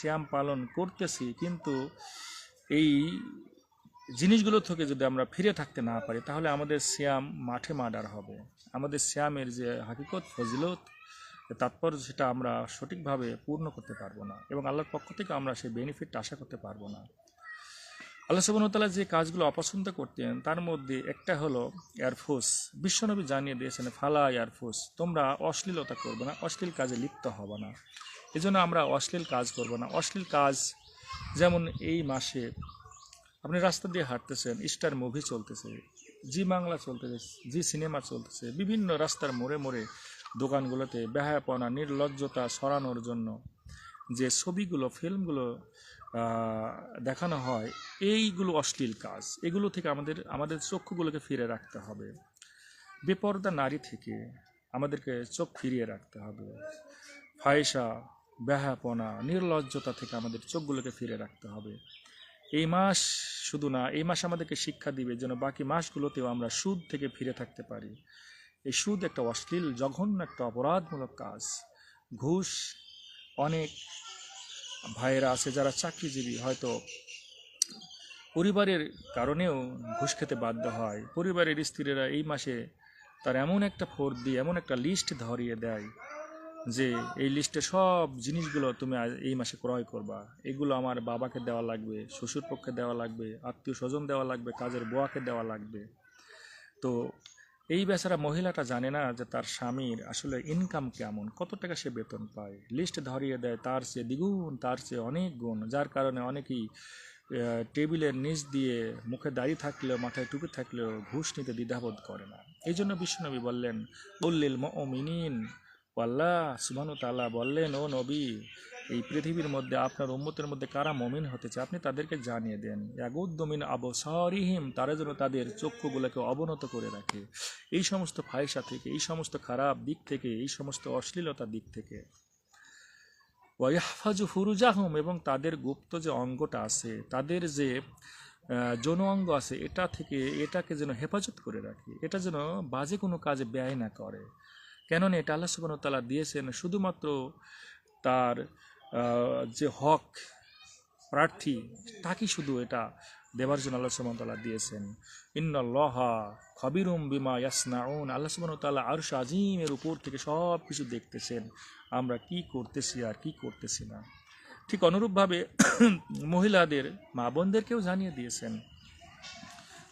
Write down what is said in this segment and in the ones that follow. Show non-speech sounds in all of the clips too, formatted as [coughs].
শ্যাম পালন করতেছি, কিন্তু এই জিনিসগুলো থেকে যদি আমরা ফিরে থাকতে না পারি, তাহলে আমাদের শ্যাম মাঠে মার্ডার হবে। আমাদের শ্যামের যে হাকিকত, ফজিলত তাৎপর্য, সেটা আমরা সঠিকভাবে পূর্ণ করতে পারব না এবং আল্লাহর পক্ষ থেকে আমরা সেই বেনিফিটটা আশা করতে পারব না। আল্লাহ সুবনতালা যে কাজগুলো অপছন্দ করতেন, তার মধ্যে একটা হলো এয়ারফোর্স বিশ্বনবী জানিয়ে দিয়েছেন, ফালা এয়ারফোর্স তোমরা অশ্লীলতা করবে না, অশ্লীল কাজে লিপ্ত হবে না। এজন্য আমরা অশ্লীল কাজ করব না। অশ্লীল কাজ যেমন এই মাসে আপনি রাস্তা দিয়ে হাঁটতেছেন, স্টার মুভি চলতেছে, জি বাংলা চলতেছে, জি সিনেমা চলতেছে, বিভিন্ন রাস্তার মোড়ে মোড়ে দোকানগুলোতে বেহায়াপনা নির্লজ্জতা সরানোর জন্য যে ছবিগুলো, ফিল্মগুলো দেখানো হয়, এইগুলো অশ্লীল কাজ। এগুলো থেকে আমাদের আমাদের চক্ষুগুলোকে ফিরে রাখতে হবে। বেপর্দা নারী থেকে আমাদেরকে চোখ ফিরিয়ে রাখতে হবে। ফায়সা ব্যাহাপনা নির্লজ্জতা থেকে আমাদের চোখগুলোকে ফিরে রাখতে হবে। এই মাস শুধু না, এই মাস আমাদেরকে শিক্ষা দিবে যেন বাকি মাসগুলোতেও আমরা সুদ থেকে ফিরে থাকতে পারি। এই সুদ একটা অশ্লীল, জঘন্য একটা অপরাধমূলক কাজ। ঘুষ, অনেক ভাইয়েরা আছে, যারা চাকরিজীবী, হয়তো পরিবারের কারণেও ঘুষ খেতে বাধ্য হয়। পরিবারের স্ত্রীরা এই মাসে তার এমন একটা ফোর দিয়ে, এমন একটা লিস্ট ধরিয়ে দেয় যে এই লিস্টে সব জিনিসগুলো তুমি এই মাসে ক্রয় করবা। এগুলো আমার বাবাকে দেওয়া লাগবে শ্বশুর পক্ষে দেওয়া লাগবে, আত্মীয় স্বজন দেওয়া লাগবে, কাজের বোয়াকে দেওয়া লাগবে। তো এই বেচারা মহিলাটা জানে না যে তার স্বামীর আসলে ইনকাম কেমন, কত টাকা সে বেতন পায়। লিস্ট ধরিয়ে দেয়, তার চেয়ে দ্বিগুণ, তার চেয়ে অনেক গুণ, যার কারণে অনেকেই টেবিলের নিচ দিয়ে মুখে দাড়ি থাকলেও, মাথায় টুপি থাকলেও ঘুষ নিতে দ্বিধাবোধ করে না। এই জন্য বিশ্বনবী বললেন, উল্লিল মিনিন আল্লাহ সুবানু তাল্লাহ বললেন, ও নবী এই পৃথিবীর মধ্যে, আপনার উম্মতের মধ্যে কারা মমিন হতে চায়, আপনি তাদেরকে জানিয়ে দেন। ইয়াগুদ্দমিন আবসারিহিম, তারা যেন তাদের চক্ষুগুলোকে অবনত করে রাখে। এই সমস্ত ফায়সা থেকে, এই সমস্ত খারাপ দিক থেকে, এই সমস্ত অশ্লীলতার দিক থেকে। ওয়াইহাফাজু ফুরুজাহম, এবং তাদের গুপ্ত যে অঙ্গটা আছে, তাদের যে যৌন অঙ্গ আছে, এটা থেকে এটাকে যেন হেফাজত করে রাখে। এটা যেন বাজে কোনো কাজে ব্যয় না করে। কেননা এটা আল্লাহ সুবাহ তালা দিয়েছেন, শুধুমাত্র তার যে হক, প্রার্থী তাকেই শুধু এটা দেবার জন্য আল্লাহ তালা দিয়েছেন। ইন্নল্লাহা খবিরুম বিমা ইয়াসনাউন। আল্লাহ সুবাহ তাল্লাহ আরশ আজিমের উপর থেকে সব কিছু দেখতেছেন। আমরা কি করতেছি আর কি করতেছি না। ঠিক অনুরূপভাবে [coughs] মহিলাদের মা বোনদেরকেও জানিয়ে দিয়েছেন।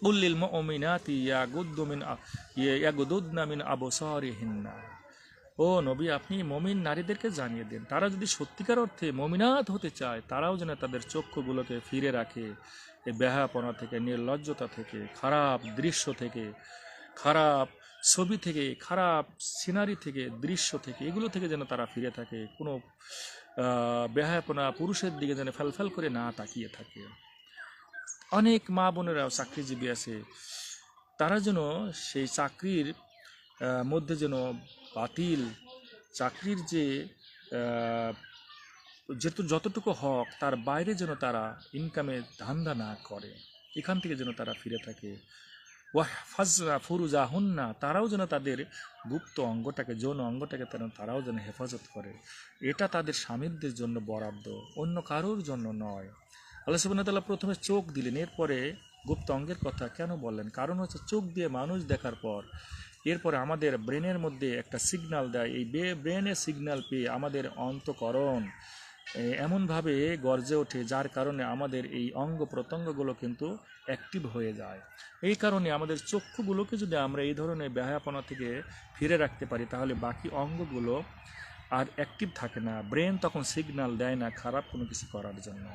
উল্লিল মুমিনাতি ইয়াগুদ্দু মিন আ- ইয়ে- ইয়াগুদুদনা মিন আবসারিহিন্না। ও নবী, আপনি মমিন নারীদেরকে জানিয়ে দেন। তারা যদি সত্যিকার অর্থে মমিনাত হতে চায়, তারাও যেন তাদের চক্ষুগুলোকে ফিরে রাখে। এই ব্যাহাপনা থেকে, নির্লজ্জতা থেকে, খারাপ দৃশ্য থেকে, খারাপ ছবি থেকে, খারাপ সিনারি থেকে, দৃশ্য থেকে, এগুলো থেকে যেন তারা ফিরে থাকে। কোনো বেহায়াপনা পুরুষের দিকে যেন ফেলফেল করে না তাকিয়ে থাকে। অনেক মা বোনেরাও চাকরিজীবী আছে। তারা যেন সেই চাকরির মধ্যে যেন বাতিল, চাকরির যে যেহেতু যতটুকু হক, তার বাইরে যেন তারা ইনকামে ধান্দা না করে, এখান থেকে যেন তারা ফিরে থাকে। ওয়াহ ফাজরা ফুরুজা হুন্না তারাও যেন তাদের গুপ্ত অঙ্গটাকে, যৌন অঙ্গটাকে তারা, তারাও যেন হেফাজত করে। এটা তাদের স্বামীদের জন্য বরাদ্দ, অন্য কারোর জন্য নয়। আল্লাহ ওয়া প্রথমে চোখ দিলেন, এরপরে গুপ্ত অঙ্গের কথা কেন বললেন? কারণ হচ্ছে চোখ দিয়ে মানুষ দেখার পর এরপরে আমাদের ব্রেনের মধ্যে একটা সিগনাল দেয়। এই বে ব্রেনের সিগন্যাল পেয়ে আমাদের অন্তকরণ এমনভাবে গর্জে ওঠে, যার কারণে আমাদের এই অঙ্গ প্রত্যঙ্গগুলো কিন্তু অ্যাক্টিভ হয়ে যায়। এই কারণে আমাদের চক্ষুগুলোকে যদি আমরা এই ধরনের ব্যাহাপনা থেকে ফিরে রাখতে পারি, তাহলে বাকি অঙ্গগুলো আর অ্যাক্টিভ থাকে না। ব্রেন তখন সিগনাল দেয় না খারাপ কোনো কিছু করার জন্য।